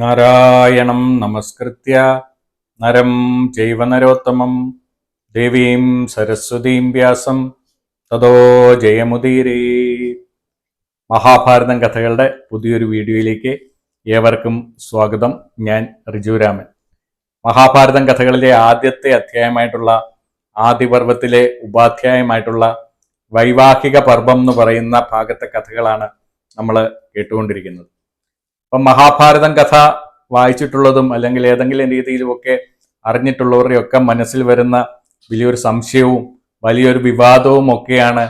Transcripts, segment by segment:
നാരായണം നമസ്കൃത്യ. നരം ജൈവനരോത്തമം ദേവീം സരസ്വതീം വ്യാസം. തതോ ജയമുദീരേ. മഹാഭാരതം കഥകളുടെ പുതിയൊരു വീഡിയോയിലേക്ക് ഏവർക്കും സ്വാഗതം. ഞാൻ റിജുരാമൻ. മഹാഭാരതം കഥകളിലെ ആദ്യത്തെ അധ്യായമായിട്ടുള്ള ആദിപർവത്തിലെ ഉപാധ്യായമായിട്ടുള്ള വൈവാഹിക പർവം എന്ന് പറയുന്ന ഭാഗത്തെ കഥകളാണ് നമ്മൾ കേട്ടുകൊണ്ടിരിക്കുന്നത്. അപ്പം മഹാഭാരതം കഥ വായിച്ചിട്ടുള്ളതും അല്ലെങ്കിൽ ഏതെങ്കിലും രീതിയിലുമൊക്കെ അറിഞ്ഞിട്ടുള്ളവരുടെയൊക്കെ മനസ്സിൽ വരുന്ന വലിയൊരു സംശയവും വലിയൊരു വിവാദവും ഒക്കെയാണ്.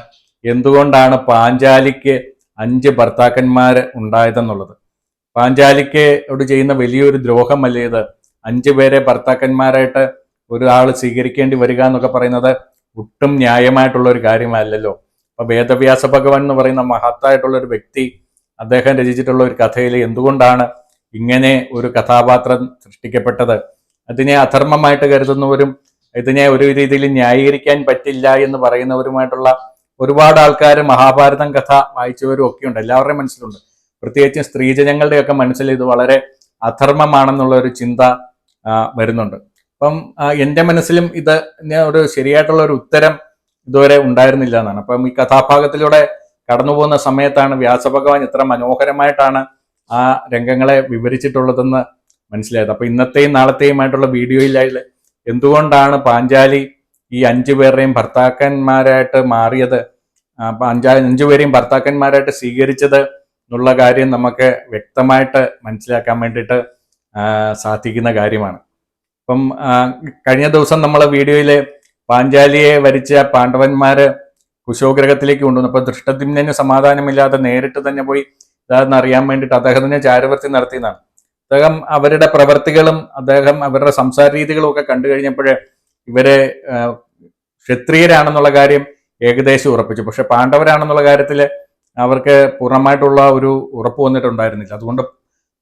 എന്തുകൊണ്ടാണ് പാഞ്ചാലിക്ക് അഞ്ച് ഭർത്താക്കന്മാർ ഉണ്ടായതെന്നുള്ളത്? പാഞ്ചാലിക്ക് യോട് ചെയ്യുന്ന വലിയൊരു ദ്രോഹമല്ലേ ഇത്? അഞ്ചു പേരെ ഭർത്താക്കന്മാരായിട്ട് ഒരാൾ സ്വീകരിക്കേണ്ടി വരിക എന്നൊക്കെ പറയുന്നത് ഒട്ടും ന്യായമായിട്ടുള്ള ഒരു കാര്യമല്ലല്ലോ. അപ്പൊ വേദവ്യാസ ഭഗവാൻ എന്ന് പറയുന്ന മഹത്തായിട്ടുള്ള ഒരു വ്യക്തി അദ്ദേഹം രചിച്ചിട്ടുള്ള ഒരു കഥയിൽ എന്തുകൊണ്ടാണ് ഇങ്ങനെ ഒരു കഥാപാത്രം സൃഷ്ടിക്കപ്പെട്ടത്? അതിനെ അധർമ്മമായിട്ട് കരുതുന്നവരും ഇതിനെ ഒരു രീതിയിൽ ന്യായീകരിക്കാൻ പറ്റില്ല എന്ന് പറയുന്നവരുമായിട്ടുള്ള ഒരുപാട് ആൾക്കാർ മഹാഭാരതം കഥ വായിച്ചവരും ഒക്കെ ഉണ്ട് എല്ലാവരുടെയും മനസ്സിലുണ്ട്. പ്രത്യേകിച്ചും സ്ത്രീജനങ്ങളുടെയൊക്കെ മനസ്സിൽ ഇത് വളരെ അധർമ്മമാണെന്നുള്ള ഒരു ചിന്ത വരുന്നുണ്ട്. അപ്പം എന്റെ മനസ്സിലും ഇത് ഒരു ശരിയായിട്ടുള്ള ഒരു ഉത്തരം ഇതുവരെ ഉണ്ടായിരുന്നില്ല എന്നാണ്. അപ്പം ഈ കഥാഭാഗത്തിലൂടെ കടന്നു പോകുന്ന സമയത്താണ് വ്യാസഭഗവാൻ ഇത്ര മനോഹരമായിട്ടാണ് ആ രംഗങ്ങളെ വിവരിച്ചിട്ടുള്ളതെന്ന് മനസ്സിലായത്. അപ്പൊ ഇന്നത്തെയും നാളത്തെയുമായിട്ടുള്ള വീഡിയോയിലായി എന്തുകൊണ്ടാണ് പാഞ്ചാലി ഈ അഞ്ചു പേരുടെയും ഭർത്താക്കന്മാരായിട്ട് മാറിയത്? പാഞ്ചാലി അഞ്ചുപേരെയും ഭർത്താക്കന്മാരായിട്ട് സ്വീകരിച്ചത് എന്നുള്ള കാര്യം നമുക്ക് വ്യക്തമായിട്ട് മനസ്സിലാക്കാൻ വേണ്ടിയിട്ട് സാധിക്കുന്ന കാര്യമാണ്. അപ്പം കഴിഞ്ഞ ദിവസം നമ്മൾ വീഡിയോയിൽ പാഞ്ചാലിയെ വരിച്ച പാണ്ഡവന്മാര് കുശോഗ്രഹത്തിലേക്ക് കൊണ്ടുവന്നു. അപ്പൊ ദൃഷ്ടദിമ്നു സമാധാനമില്ലാതെ നേരിട്ട് തന്നെ പോയി ഇതാന്ന് അറിയാൻ വേണ്ടിയിട്ട് അദ്ദേഹത്തിന് ചാരവർത്തി നടത്തിയതാണ് അദ്ദേഹം അവരുടെ പ്രവർത്തികളും അദ്ദേഹം അവരുടെ സംസാര രീതികളും ഒക്കെ കണ്ടു കഴിഞ്ഞപ്പോഴേ ഇവരെ ക്ഷത്രിയരാണെന്നുള്ള കാര്യം ഏകദേശം ഉറപ്പിച്ചു. പക്ഷെ പാണ്ഡവരാണെന്നുള്ള കാര്യത്തിൽ അവർക്ക് പൂർണമായിട്ടുള്ള ഒരു ഉറപ്പ് വന്നിട്ടുണ്ടായിരുന്നില്ല. അതുകൊണ്ട്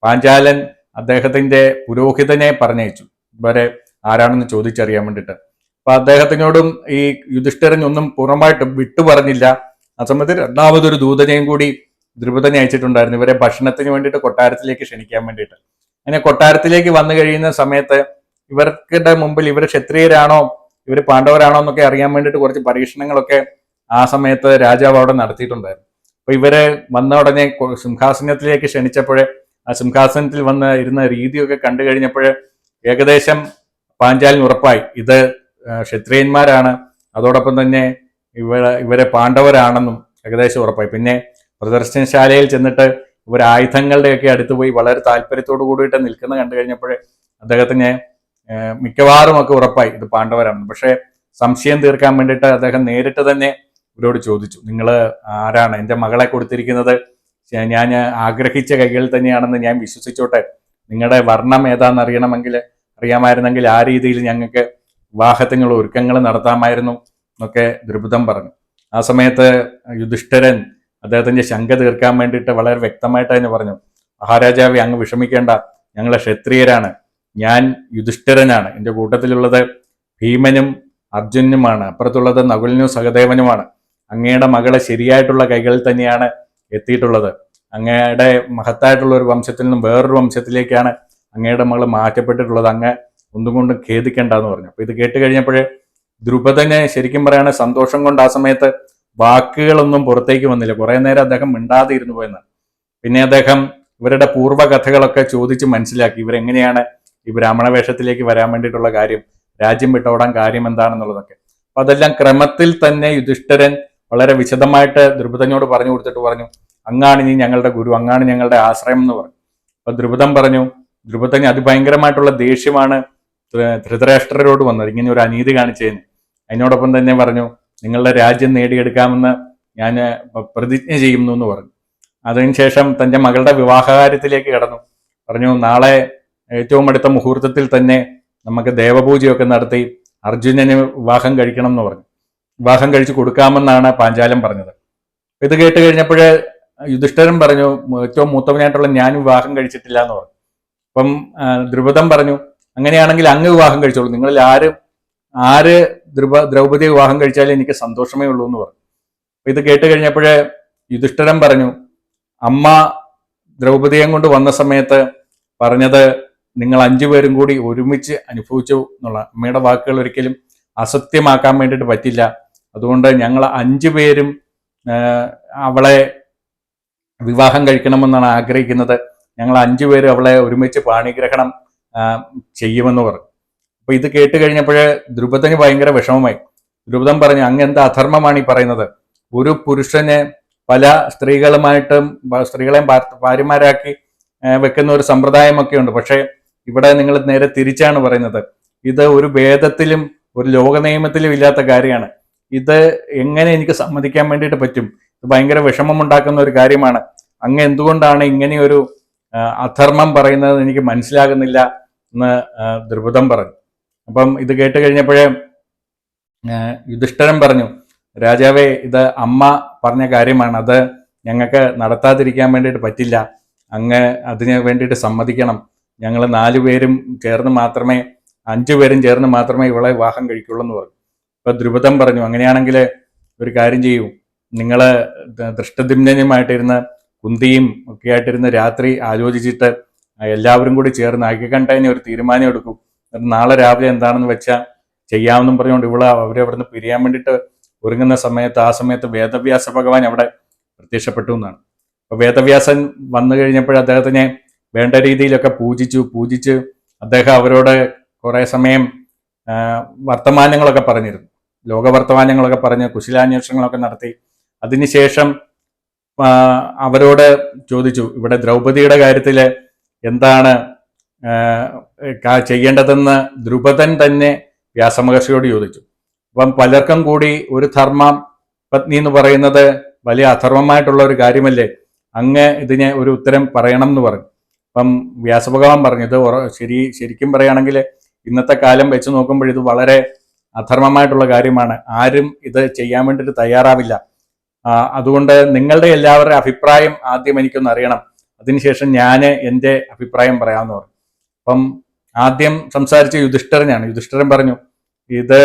പാഞ്ചാലൻ അദ്ദേഹത്തിന്റെ പുരോഹിതനെ പറഞ്ഞയച്ചു. ഇവരെ ആരാണെന്ന് ചോദിച്ചറിയാൻ വേണ്ടിയിട്ട്. അപ്പൊ അദ്ദേഹത്തിനോടും ഈ യുധിഷ്ഠിരനൊന്നും പൂർണമായിട്ട് വിട്ടു പറഞ്ഞില്ല ആ സമയത്ത് രണ്ടാമതൊരു ദൂതനെയും കൂടി ദ്രുപദനെ അയച്ചിട്ടുണ്ടായിരുന്നു. ഇവരെ ഭക്ഷണത്തിന് വേണ്ടിയിട്ട് കൊട്ടാരത്തിലേക്ക് ക്ഷണിക്കാൻ വേണ്ടിയിട്ട്. അങ്ങനെ കൊട്ടാരത്തിലേക്ക് വന്നു കഴിയുന്ന സമയത്ത് ഇവർക്കിടെ മുമ്പിൽ ഇവർ ക്ഷത്രിയരാണോ ഇവർ പാണ്ഡവരാണോ എന്നൊക്കെ അറിയാൻ വേണ്ടിയിട്ട് കുറച്ച് പരീക്ഷണങ്ങളൊക്കെ ആ സമയത്ത് രാജാവ് അവിടെ നടത്തിയിട്ടുണ്ടായിരുന്നു. അപ്പൊ ഇവർ വന്ന ഉടനെ സിംഹാസനത്തിലേക്ക് ക്ഷണിച്ചപ്പോഴേ ആ സിംഹാസനത്തിൽ വന്ന് ഇരുന്ന രീതിയൊക്കെ കണ്ടു കഴിഞ്ഞപ്പോഴേ ഏകദേശം പാഞ്ചാലിന് ഉറപ്പായി. ഇത് ക്ഷത്രിയന്മാരാണ്. അതോടൊപ്പം തന്നെ ഇവ ഇവരെ പാണ്ഡവരാണെന്നും ഏകദേശം ഉറപ്പായി. പിന്നെ പ്രദർശനശാലയിൽ ചെന്നിട്ട് ഇവർ ആയുധങ്ങളുടെയൊക്കെ അടുത്ത് പോയി വളരെ താല്പര്യത്തോടു കൂടിയിട്ട് നിൽക്കുന്ന കണ്ടു കഴിഞ്ഞപ്പോൾ അദ്ദേഹത്തിന് മിക്കവാറും ഒക്കെ ഉറപ്പായി ഇത് പാണ്ഡവരാണ് പക്ഷേ സംശയം തീർക്കാൻ വേണ്ടിയിട്ട് അദ്ദേഹം നേരിട്ട് തന്നെ ഇവരോട് ചോദിച്ചു. നിങ്ങൾ ആരാണ്? എന്റെ മകളെ കൊടുത്തിരിക്കുന്നത്? ഞാൻ ആഗ്രഹിച്ച കൈകളിൽ തന്നെയാണെന്ന് ഞാൻ വിശ്വസിച്ചോട്ടെ. നിങ്ങളുടെ വർണം ഏതാണെന്ന് അറിയണമെങ്കിൽ അറിയാമായിരുന്നെങ്കിൽ ആ രീതിയിൽ ഞങ്ങൾക്ക് വിവാഹത്തിനുള്ള ഒരുക്കങ്ങൾ നടത്താമായിരുന്നു എന്നൊക്കെ ദ്രുപദം പറഞ്ഞു. ആ സമയത്ത് യുധിഷ്ഠരൻ അദ്ദേഹത്തിന്റെ ശങ്ക തീർക്കാൻ വേണ്ടിയിട്ട് വളരെ വ്യക്തമായിട്ട് തന്നെ പറഞ്ഞു. മഹാരാജാവെ അങ്ങ് വിഷമിക്കേണ്ട. ഞങ്ങളെ ക്ഷത്രിയരാണ്. ഞാൻ യുധിഷ്ഠിരനാണ്. എന്റെ കൂട്ടത്തിലുള്ളത് ഭീമനും അർജുനുമാണ്. അപ്പുറത്തുള്ളത് നകുലിനും സഹദേവനുമാണ്. അങ്ങയുടെ മകളെ ശരിയായിട്ടുള്ള കൈകളിൽ തന്നെയാണ് എത്തിയിട്ടുള്ളത്. അങ്ങയുടെ മഹത്തായിട്ടുള്ള ഒരു വംശത്തിൽ നിന്നും വേറൊരു വംശത്തിലേക്കാണ് അങ്ങയുടെ മകൾ മാറ്റപ്പെട്ടിട്ടുള്ളത്. അങ്ങ് ഒന്നും കൊണ്ടും ഖേദിക്കേണ്ട എന്ന് പറഞ്ഞു. അപ്പൊ ഇത് കേട്ട് കഴിഞ്ഞപ്പോഴേ ദ്രുപദന് ശരിക്കും പറയാണ് സന്തോഷം കൊണ്ട് ആ സമയത്ത് വാക്കുകളൊന്നും പുറത്തേക്ക് വന്നില്ല. കുറെ നേരം അദ്ദേഹം മിണ്ടാതെ ഇരുന്നു പോയെന്ന്. പിന്നെ അദ്ദേഹം ഇവരുടെ പൂർവകഥകളൊക്കെ ചോദിച്ച് മനസ്സിലാക്കി. ഇവരെങ്ങനെയാണ് ഈ ബ്രാഹ്മണ വേഷത്തിലേക്ക് വരാൻ വേണ്ടിയിട്ടുള്ള കാര്യം രാജ്യം വിട്ടോടാൻ കാര്യം എന്താണെന്നുള്ളതൊക്കെ. അപ്പൊ അതെല്ലാം ക്രമത്തിൽ തന്നെ യുധിഷ്ഠിരൻ വളരെ വിശദമായിട്ട് ദ്രുപദനോട് പറഞ്ഞു കൊടുത്തിട്ട് പറഞ്ഞു അങ്ങാണ് ഇനി ഞങ്ങളുടെ ഗുരു അങ്ങാണ് ഞങ്ങളുടെ ആശ്രയം എന്ന് പറഞ്ഞു. അപ്പൊ ദ്രുപദം പറഞ്ഞു ദ്രുപദന് അതിഭയങ്കരമായിട്ടുള്ള ദേഷ്യമാണ്. ധൃതരാഷ്ട്രരോട് വന്നത് ഇങ്ങനെ ഒരു അനീതി കാണിച്ചതിന് അതിനോടൊപ്പം തന്നെ പറഞ്ഞു നിങ്ങളുടെ രാജ്യം നേടിയെടുക്കാമെന്ന് ഞാൻ പ്രതിജ്ഞ ചെയ്യുന്നു എന്ന് പറഞ്ഞു. അതിനുശേഷം തന്റെ മകളുടെ വിവാഹകാര്യത്തിലേക്ക് കടന്നു. പറഞ്ഞു നാളെ ഏറ്റവും അടുത്ത മുഹൂർത്തത്തിൽ തന്നെ നമുക്ക് ദേവപൂജയൊക്കെ നടത്തി അർജുനന് വിവാഹം കഴിക്കണം എന്ന് പറഞ്ഞു. വിവാഹം കഴിച്ചു കൊടുക്കാമെന്നാണ് പാഞ്ചാലം പറഞ്ഞത്. ഇത് കേട്ട് കഴിഞ്ഞപ്പോൾ യുധിഷ്ഠരൻ പറഞ്ഞു ഏറ്റവും മൂത്തവനായിട്ടുള്ള ഞാൻ വിവാഹം കഴിച്ചിട്ടില്ല എന്ന് പറഞ്ഞു. അപ്പം ദ്രുപദം പറഞ്ഞു അങ്ങനെയാണെങ്കിൽ അങ്ങ് വിവാഹം കഴിച്ചോളൂ. നിങ്ങളിൽ ആര് ആര് ദ്രുപ ദ്രൗപദി വിവാഹം കഴിച്ചാലും എനിക്ക് സന്തോഷമേ ഉള്ളൂ എന്ന് പറഞ്ഞു. അപ്പൊ ഇത് കേട്ട് കഴിഞ്ഞപ്പോഴേ യുധിഷ്ഠിരൻ പറഞ്ഞു അമ്മ ദ്രൗപദിയെ കൊണ്ട് വന്ന സമയത്ത് പറഞ്ഞത് നിങ്ങൾ അഞ്ചുപേരും കൂടി ഒരുമിച്ച് അനുഭവിച്ചു എന്നുള്ള അമ്മയുടെ വാക്കുകൾ ഒരിക്കലും അസത്യമാക്കാൻ വേണ്ടിയിട്ട് പറ്റില്ല. അതുകൊണ്ട് ഞങ്ങൾ അഞ്ചു പേരും അവളെ വിവാഹം കഴിക്കണമെന്നാണ് ആഗ്രഹിക്കുന്നത്. ഞങ്ങൾ അഞ്ചു പേരും അവളെ ഒരുമിച്ച് പാണിഗ്രഹണം ചെയ്യുമെന്ന് പറഞ്ഞു. അപ്പൊ ഇത് കേട്ട് കഴിഞ്ഞപ്പോഴേ ദ്രുപദന് ഭയങ്കര വിഷമമായി. ദ്രുപദൻ പറഞ്ഞു അങ്ങ് എന്താ അധർമ്മമാണ് ഈ പറയുന്നത്? ഒരു പുരുഷനെ പല സ്ത്രീകളുമായിട്ടും സ്ത്രീകളെയും ഭാര്യമാരാക്കി വെക്കുന്ന ഒരു സമ്പ്രദായമൊക്കെ ഉണ്ട്. പക്ഷേ ഇവിടെ നിങ്ങൾ നേരെ തിരിച്ചാണ് പറയുന്നത്. ഇത് ഒരു വേദത്തിലും ഒരു ലോക നിയമത്തിലും ഇല്ലാത്ത കാര്യമാണ്. ഇത് എങ്ങനെ എനിക്ക് സമ്മതിക്കാൻ വേണ്ടിയിട്ട് പറ്റും? ഇത് ഭയങ്കര വിഷമമുണ്ടാക്കുന്ന ഒരു കാര്യമാണ്. അങ്ങ് എന്തുകൊണ്ടാണ് ഇങ്ങനെയൊരു ഒരു അധർമ്മം പറയുന്നത് എനിക്ക് മനസ്സിലാകുന്നില്ല. എന്ന് ദ്രുപദം പറഞ്ഞു. അപ്പം ഇത് കേട്ട് കഴിഞ്ഞപ്പോഴേ യുധിഷ്ഠരം പറഞ്ഞു രാജാവേ ഇത് അമ്മ പറഞ്ഞ കാര്യമാണ്. അത് ഞങ്ങൾക്ക് നടത്താതിരിക്കാൻ വേണ്ടിയിട്ട് പറ്റില്ല. അങ്ങ് അതിന് വേണ്ടിയിട്ട് സമ്മതിക്കണം. ഞങ്ങൾ നാലുപേരും ചേർന്ന് മാത്രമേ അഞ്ചു പേരും ചേർന്ന് മാത്രമേ ഇവളെ വിവാഹം കഴിക്കുള്ളൂ എന്ന് പറഞ്ഞു. ഇപ്പൊ ദ്രുപദം പറഞ്ഞു അങ്ങനെയാണെങ്കിൽ ഒരു കാര്യം ചെയ്യൂ. നിങ്ങൾ ദൃഷ്ടദിമ്നനുമായിട്ടിരുന്ന് കുന്തിയും ഒക്കെ ആയിട്ടിരുന്ന് രാത്രി ആലോചിച്ചിട്ട് എല്ലാവരും കൂടി ചേർന്ന് ഐക്യകണ്ഠേനെ ഒരു തീരുമാനം എടുക്കും. നാളെ രാവിലെ എന്താണെന്ന് വെച്ചാൽ ചെയ്യാമെന്നും പറഞ്ഞുകൊണ്ട് ഇവിടെ അവരെ അവിടുന്ന് പിരിയാൻ വേണ്ടിയിട്ട് ഒരുങ്ങുന്ന സമയത്ത് ആ സമയത്ത് വേദവ്യാസ ഭഗവാൻ അവിടെ പ്രത്യക്ഷപ്പെട്ടു എന്നാണ്. അപ്പോൾ വേദവ്യാസൻ വന്നു കഴിഞ്ഞപ്പോൾ അദ്ദേഹത്തിനെ വേണ്ട രീതിയിലൊക്കെ പൂജിച്ചു പൂജിച്ച് അദ്ദേഹം അവരോട് കുറേ സമയം വർത്തമാനങ്ങളൊക്കെ പറഞ്ഞിരുന്നു. ലോകവർത്തമാനങ്ങളൊക്കെ പറഞ്ഞ് കുശലാന്വേഷണങ്ങളൊക്കെ നടത്തി. അതിനുശേഷം അവരോട് ചോദിച്ചു ഇവിടെ ദ്രൗപദിയുടെ കാര്യത്തിൽ എന്താണ് ചെയ്യേണ്ടതെന്ന് ദ്രുപദൻ തന്നെ വ്യാസമഹർഷിയോട് ചോദിച്ചു. അപ്പം പലർക്കും കൂടി ഒരു ധർമ്മം പത്നി എന്ന് പറയുന്നത് വലിയ അധർമ്മമായിട്ടുള്ള ഒരു കാര്യമല്ലേ? അങ്ങ് ഇതിന് ഒരു ഉത്തരം പറയണം എന്ന് പറഞ്ഞു. അപ്പം വ്യാസഭഗവാൻ പറഞ്ഞു ഇത് ശരി ശരിക്കും പറയുകയാണെങ്കിൽ ഇന്നത്തെ കാലം വെച്ച് നോക്കുമ്പോൾ ഇത് വളരെ അധർമ്മമായിട്ടുള്ള കാര്യമാണ്. ആരും ഇത് ചെയ്യാൻ വേണ്ടിയിട്ട് തയ്യാറാവില്ല. അതുകൊണ്ട് നിങ്ങളുടെ എല്ലാവരുടെ അഭിപ്രായം ആദ്യം എനിക്കൊന്ന് അറിയണം. അതിനുശേഷം ഞാൻ എന്റെ അഭിപ്രായം പറയാമെന്ന് പറഞ്ഞു. അപ്പം ആദ്യം സംസാരിച്ച യുധിഷ്ഠിരനാണ്. യുധിഷ്ഠരൻ പറഞ്ഞു ഇത്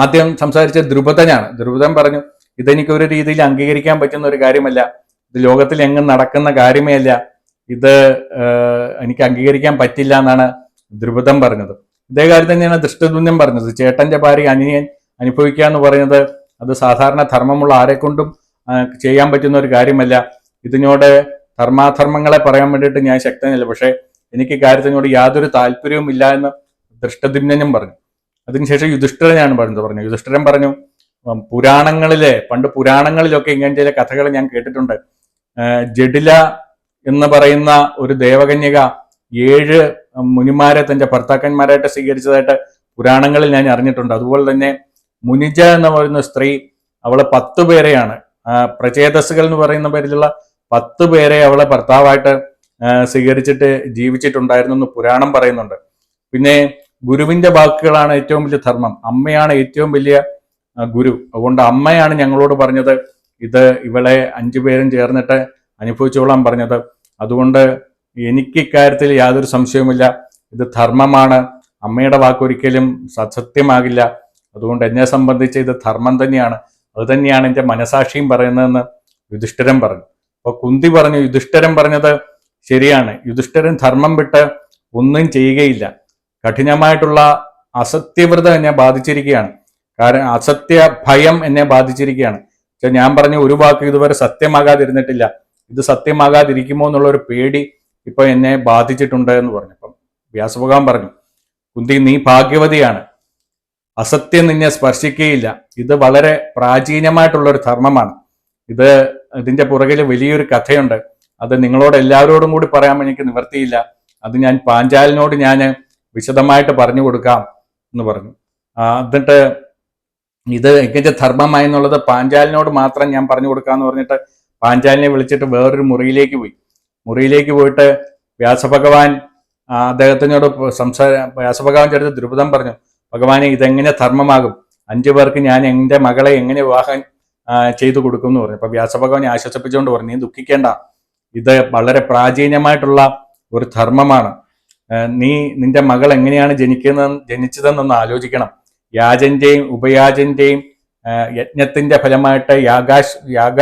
ആദ്യം സംസാരിച്ച ദ്രുപദനാണ്. ദ്രുപദൻ പറഞ്ഞു ഇതെനിക്ക് ഒരു രീതിയിൽ അംഗീകരിക്കാൻ പറ്റുന്ന ഒരു കാര്യമല്ല. ഇത് ലോകത്തിൽ എങ്ങും നടക്കുന്ന കാര്യമേ അല്ല ഇത് എനിക്ക് അംഗീകരിക്കാൻ പറ്റില്ല എന്നാണ് ദ്രുപദം പറഞ്ഞത്. ഇതേ കാര്യം തന്നെയാണ് ദൃഷ്ടദുന്യം പറഞ്ഞത്. ചേട്ടന്റെ ഭാര്യ അനിയൻ അനുഭവിക്കുക എന്ന് പറയുന്നത് അത് സാധാരണ ധർമ്മമുള്ള ആരെക്കൊണ്ടും ചെയ്യാൻ പറ്റുന്ന ഒരു കാര്യമല്ല. ഇതിനോട് ധർമാധർമ്മങ്ങളെ പറയാൻ വേണ്ടിയിട്ട് ഞാൻ ശക്തനല്ല. പക്ഷേ എനിക്ക് കാര്യത്തിനോട് യാതൊരു താല്പര്യവും ഇല്ല എന്ന് ദൃഷ്ടദിമ്നും പറഞ്ഞു. അതിനുശേഷം യുധിഷ്ഠിരനാണ് പറഞ്ഞത് പറഞ്ഞു. യുധിഷ്ഠിരൻ പറഞ്ഞു പുരാണങ്ങളിലെ പണ്ട് പുരാണങ്ങളിലൊക്കെ ഇങ്ങനെ ചില കഥകൾ ഞാൻ കേട്ടിട്ടുണ്ട്. ജഡില എന്ന് പറയുന്ന ഒരു ദേവകന്യക ഏഴ് മുനിമാരെ തന്റെ ഭർത്താക്കന്മാരായിട്ട് സ്വീകരിച്ചതായിട്ട് പുരാണങ്ങളിൽ ഞാൻ അറിഞ്ഞിട്ടുണ്ട്. അതുപോലെ തന്നെ മുനിജ എന്ന് പറയുന്ന സ്ത്രീ അവൾ പത്തു പേരെയാണ്. പ്രചേതസ്സുകൾ എന്ന് പറയുന്ന പേരിലുള്ള പത്ത് പേരെ അവളെ ഭർത്താവായിട്ട് സ്വീകരിച്ചിട്ട് ജീവിച്ചിട്ടുണ്ടായിരുന്നു എന്ന് പുരാണം പറയുന്നുണ്ട്. പിന്നെ ഗുരുവിന്റെ വാക്കുകളാണ് ഏറ്റവും വലിയ ധർമ്മം. അമ്മയാണ് ഏറ്റവും വലിയ ഗുരു. അതുകൊണ്ട് അമ്മയാണ് ഞങ്ങളോട് പറഞ്ഞത് ഇത് ഇവളെ അഞ്ചു പേരും ചേർന്നിട്ട് അനുഭവിച്ചോളാം പറഞ്ഞത്. അതുകൊണ്ട് എനിക്ക് ഇക്കാര്യത്തിൽ യാതൊരു സംശയവുമില്ല. ഇത് ധർമ്മമാണ്. അമ്മയുടെ വാക്കൊരിക്കലും സത്സത്യമാകില്ല അതുകൊണ്ട് എന്നെ സംബന്ധിച്ച് ഇത് ധർമ്മം തന്നെയാണ്. അത് തന്നെയാണ് എന്റെ മനസാക്ഷിയും പറയുന്നതെന്ന് യുധിഷ്ഠിരൻ പറഞ്ഞു. അപ്പൊ കുന്തി പറഞ്ഞു യുധിഷ്ഠരൻ പറഞ്ഞത് ശരിയാണ്. യുധിഷ്ഠരൻ ധർമ്മം വിട്ട് ഒന്നും ചെയ്യുകയില്ല. കഠിനമായിട്ടുള്ള അസത്യവ്രതം എന്നെ ബാധിച്ചിരിക്കുകയാണ്. കാരണം അസത്യ ഭയം എന്നെ ബാധിച്ചിരിക്കുകയാണ്. പക്ഷെ ഞാൻ പറഞ്ഞ ഒരു വാക്ക് ഇതുവരെ സത്യമാകാതിരുന്നിട്ടില്ല. ഇത് സത്യമാകാതിരിക്കുമോ എന്നുള്ള ഒരു പേടി ഇപ്പൊ എന്നെ ബാധിച്ചിട്ടുണ്ട് എന്ന് പറഞ്ഞു. അപ്പം വ്യാസഭഗവാൻ പറഞ്ഞു കുന്തി നീ ഭാഗ്യവതിയാണ്. അസത്യം നിന്നെ സ്പർശിക്കുകയില്ല. ഇത് വളരെ പ്രാചീനമായിട്ടുള്ള ഒരു ധർമ്മമാണ്. ഇത് ഇതിന്റെ പുറകിൽ വലിയൊരു കഥയുണ്ട്. അത് നിങ്ങളോട് എല്ലാവരോടും കൂടി പറയാൻ എനിക്ക് നിവർത്തിയില്ല അത് ഞാൻ പാഞ്ചാലിനോട് ഞാൻ വിശദമായിട്ട് പറഞ്ഞു കൊടുക്കാം എന്ന് പറഞ്ഞു. എന്നിട്ട് ഇത് എങ്ങനെ ധർമ്മമായി എന്നുള്ളത് പാഞ്ചാലിനോട് മാത്രം ഞാൻ പറഞ്ഞു കൊടുക്കാന്ന് പറഞ്ഞിട്ട് പാഞ്ചാലിനെ വിളിച്ചിട്ട് വേറൊരു മുറിയിലേക്ക് പോയി. മുറിയിലേക്ക് പോയിട്ട് വ്യാസഭഗവാൻ അദ്ദേഹത്തിനോട് സംസാര വ്യാസഭഗവാൻ ചേർത്ത് ദ്രുപദം പറഞ്ഞു ഭഗവാനെ ഇതെങ്ങനെ ധർമ്മമാകും? അഞ്ചു പേർക്ക് ഞാൻ എന്റെ മകളെ എങ്ങനെ വിവാഹം ചെയ്തു കൊടുക്കും എന്ന് പറഞ്ഞു. അപ്പൊ വ്യാസഭഗവാനെ ആശ്വസിപ്പിച്ചുകൊണ്ട് പറഞ്ഞു നീ ദുഃഖിക്കേണ്ട. ഇത് വളരെ പ്രാചീനമായിട്ടുള്ള ഒരു ധർമ്മമാണ്. നീ നിന്റെ മകൾ എങ്ങനെയാണ് ജനിക്കുന്നത് ജനിച്ചതെന്നൊന്ന് ആലോചിക്കണം. യാജന്റെയും ഉപയാജന്റെയും യജ്ഞത്തിന്റെ ഫലമായിട്ട് യാഗാശ് യാഗ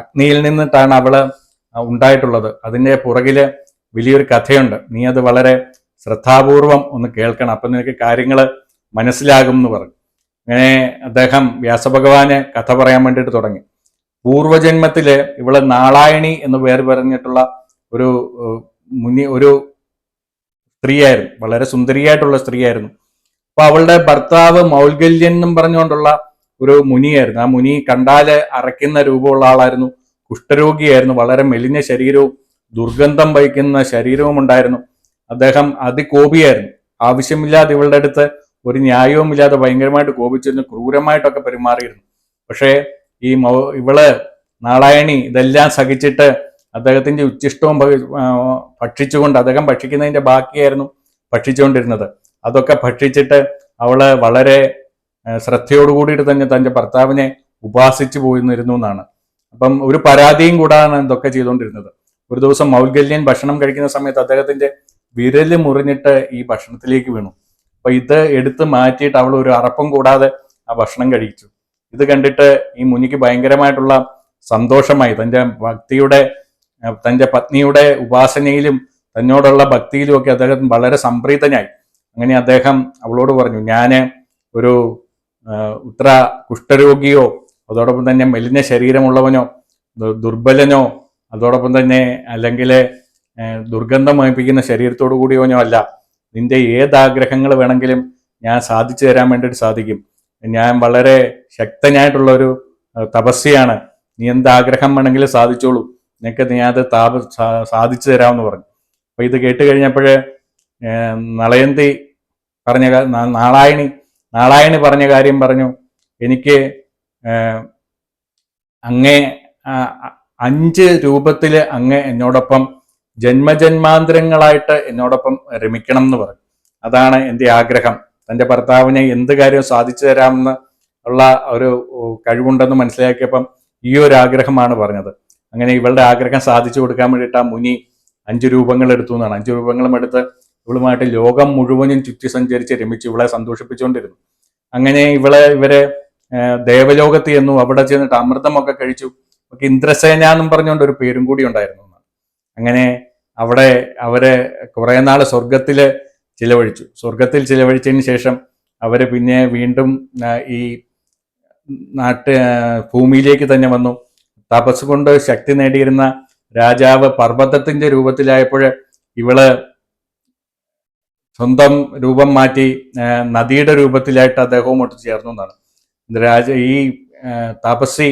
അഗ്നിയിൽ നിന്നിട്ടാണ് അവൾ ഉണ്ടായിട്ടുള്ളത്. അതിന്റെ പുറകിൽ വലിയൊരു കഥയുണ്ട്. നീ അത് വളരെ ശ്രദ്ധാപൂർവം ഒന്ന് കേൾക്കണം. അപ്പം നിനക്ക് കാര്യങ്ങൾ മനസ്സിലാകും എന്ന് പറഞ്ഞു. അങ്ങനെ അദ്ദേഹം വ്യാസഭഗവാന് കഥ പറയാൻ വേണ്ടിയിട്ട് തുടങ്ങി. പൂർവജന്മത്തിൽ ഇവൾ നാളായണി എന്ന് പേര് പറഞ്ഞിട്ടുള്ള ഒരു മുന്നി മുനി ഒരു സ്ത്രീയായിരുന്നു. വളരെ സുന്ദരിയായിട്ടുള്ള സ്ത്രീയായിരുന്നു. അപ്പൊ അവളുടെ ഭർത്താവ് മൗൽഗല്യൻ എന്നും പറഞ്ഞുകൊണ്ടുള്ള ഒരു മുനിയായിരുന്നു. ആ മുനി കണ്ടാൽ അറയ്ക്കുന്ന രൂപമുള്ള ആളായിരുന്നു. കുഷ്ഠരോഗിയായിരുന്നു. വളരെ മെലിഞ്ഞ ശരീരവും ദുർഗന്ധം വഹിക്കുന്ന ശരീരവും ഉണ്ടായിരുന്നു. അദ്ദേഹം അതികോപിയായിരുന്നു. ആവശ്യമില്ലാതെ ഇവളുടെ അടുത്ത് ഒരു ന്യായവുമില്ലാതെ ഭയങ്കരമായിട്ട് കോപിച്ചിരുന്നു ക്രൂരമായിട്ടൊക്കെ പെരുമാറിയിരുന്നു. പക്ഷേ ഈ മൗ ഇവൾ നാളായണി ഇതെല്ലാം സഹിച്ചിട്ട് അദ്ദേഹത്തിന്റെ ഉച്ചിഷ്ടവും ഭക്ഷിച്ചുകൊണ്ട് അദ്ദേഹം ഭക്ഷിക്കുന്നതിന്റെ ബാക്കിയായിരുന്നു ഭക്ഷിച്ചുകൊണ്ടിരുന്നത്. അതൊക്കെ ഭക്ഷിച്ചിട്ട് അവൾ വളരെ ശ്രദ്ധയോടുകൂടിയിട്ട് ശ്രദ്ധയോടു തന്നെ തന്റെ ഭർത്താവിനെ ഉപാസിച്ചു പോയിരുന്നിരുന്നു എന്നാണ്. അപ്പം ഒരു പരാതിയും കൂടാണ് ഇതൊക്കെ ചെയ്തുകൊണ്ടിരുന്നത്. ഒരു ദിവസം മൗൽഗല്യൻ ഭക്ഷണം കഴിക്കുന്ന സമയത്ത് അദ്ദേഹത്തിന്റെ വിരൽ മുറിഞ്ഞിട്ട് ഈ ഭക്ഷണത്തിലേക്ക് വീണു. അപ്പൊ ഇത് എടുത്ത് മാറ്റിയിട്ട് അവൾ ഒരു അറപ്പം കൂടാതെ ആ ഭക്ഷണം കഴിച്ചു. ഇത് കണ്ടിട്ട് ഈ മുനിക്ക് ഭയങ്കരമായിട്ടുള്ള സന്തോഷമായി. തന്റെ ഭക്തിയുടെ തന്റെ പത്നിയുടെ ഉപാസനയിലും തന്നോടുള്ള ഭക്തിയിലും ഒക്കെ അദ്ദേഹം വളരെ സംപ്രീതനായി. അങ്ങനെ അദ്ദേഹം അവളോട് പറഞ്ഞു ഞാൻ ഒരു ഉത്ര കുഷ്ഠരോഗിയോ അതോടൊപ്പം തന്നെ മെലിഞ്ഞ ശരീരമുള്ളവനോ ദുർബലനോ അതോടൊപ്പം തന്നെ അല്ലെങ്കിൽ ദുർഗന്ധം വഹിപ്പിക്കുന്ന ശരീരത്തോടു കൂടിയവനോ അല്ല. നിന്റെ ഏത് ആഗ്രഹങ്ങൾ വേണമെങ്കിലും ഞാൻ സാധിച്ചു തരാൻ വേണ്ടിയിട്ട് സാധിക്കും. ഞാൻ വളരെ ശക്തനായിട്ടുള്ള ഒരു തപസ്യയാണ് നീ എന്ത് ആഗ്രഹം വേണമെങ്കിലും സാധിച്ചോളൂ. നിനക്ക് നീ അത് താപ സാധിച്ചു തരാമെന്ന് പറഞ്ഞു. അപ്പൊ ഇത് കേട്ട് കഴിഞ്ഞപ്പോഴേ നളയന്തി പറഞ്ഞ നാളായണി നാളായണി പറഞ്ഞ കാര്യം പറഞ്ഞു. എനിക്ക് അങ്ങേ അഞ്ച് രൂപത്തിൽ അങ്ങ് എന്നോടൊപ്പം ജന്മജന്മാന്തരങ്ങളായിട്ട് എന്നോടൊപ്പം രമിക്കണം എന്ന് പറഞ്ഞു. അതാണ് എന്റെ ആഗ്രഹം. തന്റെ ഭർത്താവിനെ എന്ത് കാര്യവും സാധിച്ചു തരാമെന്ന് ഉള്ള ഒരു കഴിവുണ്ടെന്ന് മനസ്സിലാക്കിയപ്പം ഈ ഒരു ആഗ്രഹമാണ് പറഞ്ഞത്. അങ്ങനെ ഇവളുടെ ആഗ്രഹം സാധിച്ചു കൊടുക്കാൻ വേണ്ടിയിട്ട് ആ മുനി അഞ്ച് രൂപങ്ങൾ എടുത്തു എന്നാണ്. അഞ്ച് രൂപങ്ങളും എടുത്ത് ഇവളുമായിട്ട് ലോകം മുഴുവനും ചുറ്റി സഞ്ചരിച്ച് രമിച്ച് ഇവളെ സന്തോഷിപ്പിച്ചുകൊണ്ടിരുന്നു. അങ്ങനെ ഇവളെ ഇവരെ ദേവലോകത്ത് ചെന്നു അവിടെ ചെന്നിട്ട് അമൃതമൊക്കെ കഴിച്ചു. ഇന്ദ്രസേന എന്നും പറഞ്ഞുകൊണ്ട് ഒരു പേരും കൂടി ഉണ്ടായിരുന്നു. അങ്ങനെ അവിടെ അവരെ കുറെ നാൾ സ്വർഗത്തിൽ ചിലവഴിച്ചു. സ്വർഗത്തിൽ ചിലവഴിച്ചതിന് ശേഷം അവർ പിന്നെ വീണ്ടും ഈ നാട്ട് ഭൂമിയിലേക്ക് തന്നെ വന്നു. തപസ് കൊണ്ട് ശക്തി നേടിയിരുന്ന രാജാവ് പർവതത്തിന്റെ രൂപത്തിലായപ്പോൾ ഇവൾ സ്വന്തം രൂപം മാറ്റി നദിയുടെ രൂപത്തിലായിട്ട് അദ്ദേഹവും ഒട്ട് ചേർന്നു എന്നാണ്. രാജ ഈ തപസ്സി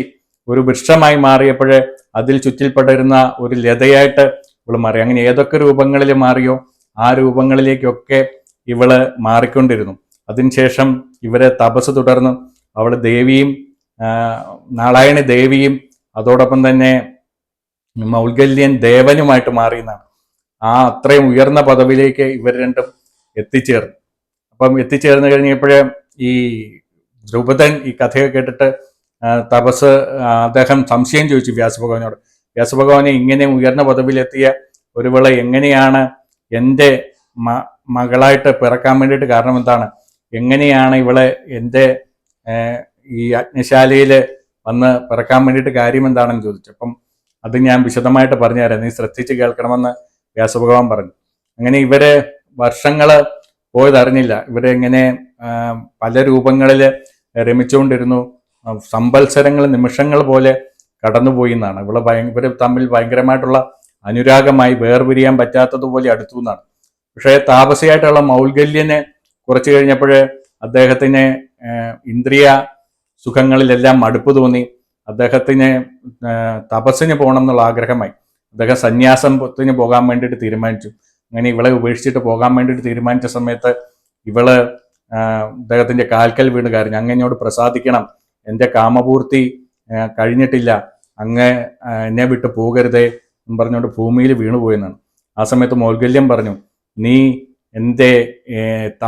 ഒരു വൃക്ഷമായി മാറിയപ്പോൾ അതിൽ ചുറ്റിൽപ്പെട്ടിരുന്ന ഒരു ലതയായിട്ട് ഇവൾ മാറി. അങ്ങനെ ഏതൊക്കെ രൂപങ്ങളിൽ മാറിയോ ആ രൂപങ്ങളിലേക്കൊക്കെ ഇവൾ മാറിക്കൊണ്ടിരുന്നു. അതിനുശേഷം ഇവരെ തപസ് തുടർന്നു അവൾ ദേവിയും നാരായണി ദേവിയും അതോടൊപ്പം തന്നെ മൗൽഗല്യൻ ദേവനുമായിട്ട് മാറിയെന്നാണ്. ആ അത്രയും ഉയർന്ന പദവിയിലേക്ക് ഇവർ രണ്ടും എത്തിച്ചേർന്നു. അപ്പം എത്തിച്ചേർന്ന് കഴിഞ്ഞപ്പോഴേ ഈ ദ്രുപദൻ ഈ കഥയൊക്കെ കേട്ടിട്ട് തപസ് അദ്ദേഹം സംശയം ചോദിച്ചു വ്യാസഭഗവാനോട്. വ്യാസഭഗവാനെ ഇങ്ങനെ ഉയർന്ന പദവിയിലെത്തിയ ഒരുവള എങ്ങനെയാണ് എന്റെ മകളായിട്ട് പിറക്കാൻ വേണ്ടിയിട്ട് കാരണം എന്താണ്? എങ്ങനെയാണ് ഇവളെ എന്റെ ഈ അഗ്നിശാലയിൽ വന്ന് പിറക്കാൻ വേണ്ടിയിട്ട് കാര്യം എന്താണെന്ന് ചോദിച്ചു. അപ്പം അത് ഞാൻ വിശദമായിട്ട് പറഞ്ഞു പറഞ്ഞുതരാം. നീ ശ്രദ്ധിച്ച് കേൾക്കണമെന്ന് വ്യാസഭഗവാൻ പറഞ്ഞു. അങ്ങനെ ഇവരെ വർഷങ്ങൾ പോയതറിഞ്ഞില്ല. ഇവരെ ഇങ്ങനെ പല രൂപങ്ങളിൽ രമിച്ചുകൊണ്ടിരുന്നു. ആ, സംവത്സരങ്ങൾ നിമിഷങ്ങൾ പോലെ കടന്നുപോയി എന്നാണ്. ഇവിടെ ഭയങ്കര തമ്മിൽ ഭയങ്കരമായിട്ടുള്ള അനുരാഗമായി വേർപിരിയാൻ പറ്റാത്തതുപോലെ അടുത്തു എന്നാണ്. പക്ഷേ താപസിയായിട്ടുള്ള മൗൽഗല്യനെ കുറച്ച് കഴിഞ്ഞപ്പോഴേ അദ്ദേഹത്തിന് ഇന്ദ്രിയ സുഖങ്ങളിലെല്ലാം മടുപ്പ് തോന്നി. അദ്ദേഹത്തിന് തപസ്സിന് പോകണം എന്നുള്ള ആഗ്രഹമായി. അദ്ദേഹം സന്യാസത്തിന് പോകാൻ വേണ്ടിയിട്ട് തീരുമാനിച്ചു. അങ്ങനെ ഇവളെ ഉപേക്ഷിച്ചിട്ട് പോകാൻ വേണ്ടിയിട്ട് തീരുമാനിച്ച സമയത്ത് ഇവൾ അദ്ദേഹത്തിന്റെ കാൽക്കൽ വീണ് കരഞ്ഞു. അങ്ങനോട് പ്രസാദിക്കണം. എന്റെ കാമപൂർത്തി കഴിഞ്ഞിട്ടില്ല. അങ്ങ് എന്നെ വിട്ട് പോകരുതേ എന്ന് പറഞ്ഞുകൊണ്ട് ഭൂമിയിൽ വീണുപോയെന്നാണ് ആ സമയത്ത് മൗൽഗല്യം പറഞ്ഞു നീ എന്റെ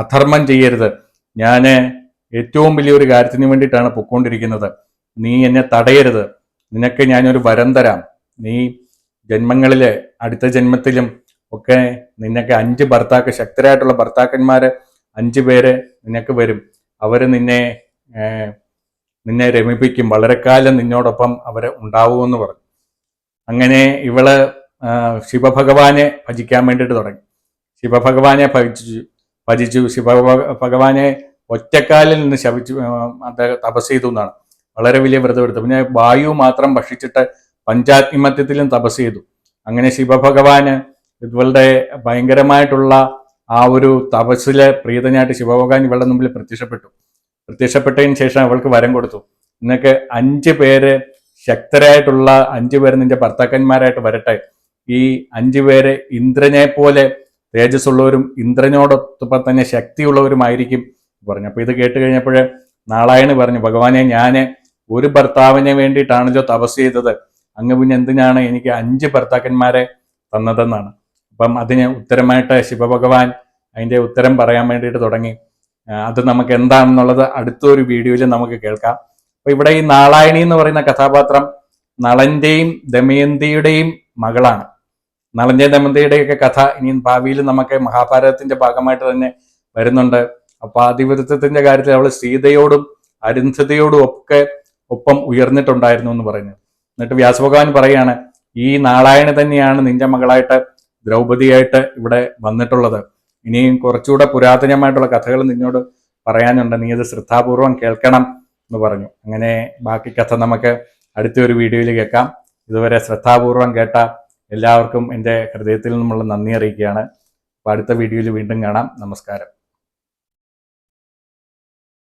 അധർമ്മം ചെയ്യരുത്. ഞാൻ ഏറ്റവും വലിയൊരു കാര്യത്തിന് വേണ്ടിയിട്ടാണ് പൊക്കോണ്ടിരിക്കുന്നത്. നീ എന്നെ തടയരുത്. നിനക്ക് ഞാനൊരു വരം തരാം. നീ ജന്മങ്ങളിൽ അടുത്ത ജന്മത്തിലും ഒക്കെ നിനക്ക് അഞ്ച് ഭർത്താക്ക ശക്തരായിട്ടുള്ള ഭർത്താക്കന്മാർ അഞ്ച് പേര് നിനക്ക് വരും. അവർ നിന്നെ നിന്നെ രമിപ്പിക്കും. വളരെ കാലം നിന്നോടൊപ്പം അവരെ ഉണ്ടാവുമെന്ന് പറഞ്ഞു. അങ്ങനെ ഇവൾ ശിവഭഗവാനെ ഭജിക്കാൻ വേണ്ടിയിട്ട് തുടങ്ങി. ശിവഭഗവാനെ ഭജിച്ചു ഭജിച്ചു. ശിവ ഭഗവാനെ ഒറ്റക്കാലിൽ നിന്ന് ശപിച്ചു അദ്ദേഹം തപസ് ചെയ്തു എന്നാണ്. വളരെ വലിയ വ്രതം എടുത്തു. പിന്നെ വായു മാത്രം ഭക്ഷിച്ചിട്ട് പഞ്ചാത്മത്യത്തിലും തപസ് ചെയ്തു. അങ്ങനെ ശിവഭഗവാന് ഇവളുടെ ഭയങ്കരമായിട്ടുള്ള ആ ഒരു തപസ്സിലെ പ്രീതനായിട്ട് ശിവഭഗവാൻ ഇവളുടെ മുമ്പിൽ പ്രത്യക്ഷപ്പെട്ടു. പ്രത്യക്ഷപ്പെട്ടതിന് ശേഷം അവൾക്ക് വരം കൊടുത്തു. നിനക്ക് അഞ്ച് പേര് ശക്തരായിട്ടുള്ള അഞ്ചു പേര് നിന്റെ ഭർത്താക്കന്മാരായിട്ട് വരട്ടെ. ഈ അഞ്ചു പേര് ഇന്ദ്രനെ പോലെ തേജസ്സുള്ളവരും ഇന്ദ്രനോടൊപ്പം തന്നെ ശക്തിയുള്ളവരുമായിരിക്കും പറഞ്ഞു. അപ്പൊ ഇത് കേട്ട് കഴിഞ്ഞപ്പോഴേ നാളായണ് പറഞ്ഞു ഭഗവാനെ ഞാൻ ഒരു ഭർത്താവിനെ വേണ്ടിയിട്ടാണല്ലോ തപസ് ചെയ്തത്. അങ്ങ് പിന്നെ എന്തിനാണ് എനിക്ക് അഞ്ച് ഭർത്താക്കന്മാരെ തന്നതെന്നാണ്. അപ്പം അതിന് ഉത്തരമായിട്ട് ശിവഭഗവാൻ അതിന്റെ ഉത്തരം പറയാൻ വേണ്ടിയിട്ട് തുടങ്ങി. അത് നമുക്ക് എന്താണെന്നുള്ളത് അടുത്തൊരു വീഡിയോയിൽ നമുക്ക് കേൾക്കാം. അപ്പൊ ഇവിടെ ഈ നാളായണി എന്ന് പറയുന്ന കഥാപാത്രം നളന്റെയും ദമയന്തിയുടെയും മകളാണ്. നളന്റെ ദമയന്തിയുടെയൊക്കെ കഥ ഇനി ഭാവിയിൽ നമുക്ക് മഹാഭാരതത്തിന്റെ ഭാഗമായിട്ട് തന്നെ വരുന്നുണ്ട്. അപ്പൊ ആധിപത്യത്തിന്റെ കാര്യത്തിൽ അവൾ സീതയോടും അരുന്ധതയോടും ഒക്കെ ഒപ്പം ഉയർന്നിട്ടുണ്ടായിരുന്നു എന്ന് പറയുന്നത് എന്നിട്ട് വ്യാസഭഗവാൻ പറയാണ് ഈ നാളായണി തന്നെയാണ് നിന്റെ മകളായിട്ട് ദ്രൗപതിയായിട്ട് ഇവിടെ വന്നിട്ടുള്ളത്. ഇനിയും കുറച്ചുകൂടെ പുരാതനമായിട്ടുള്ള കഥകൾ നിന്നോട് പറയാനുണ്ട്. നീ അത് ശ്രദ്ധാപൂർവം കേൾക്കണം എന്ന് പറഞ്ഞു. അങ്ങനെ ബാക്കി കഥ നമുക്ക് അടുത്ത ഒരു വീഡിയോയിൽ കേൾക്കാം. ഇതുവരെ ശ്രദ്ധാപൂർവം കേട്ട എല്ലാവർക്കും എന്റെ ഹൃദയത്തിൽ നിന്നുള്ള നന്ദി അറിയിക്കുകയാണ്. അപ്പോൾ അടുത്ത വീഡിയോയിൽ വീണ്ടും കാണാം. നമസ്കാരം.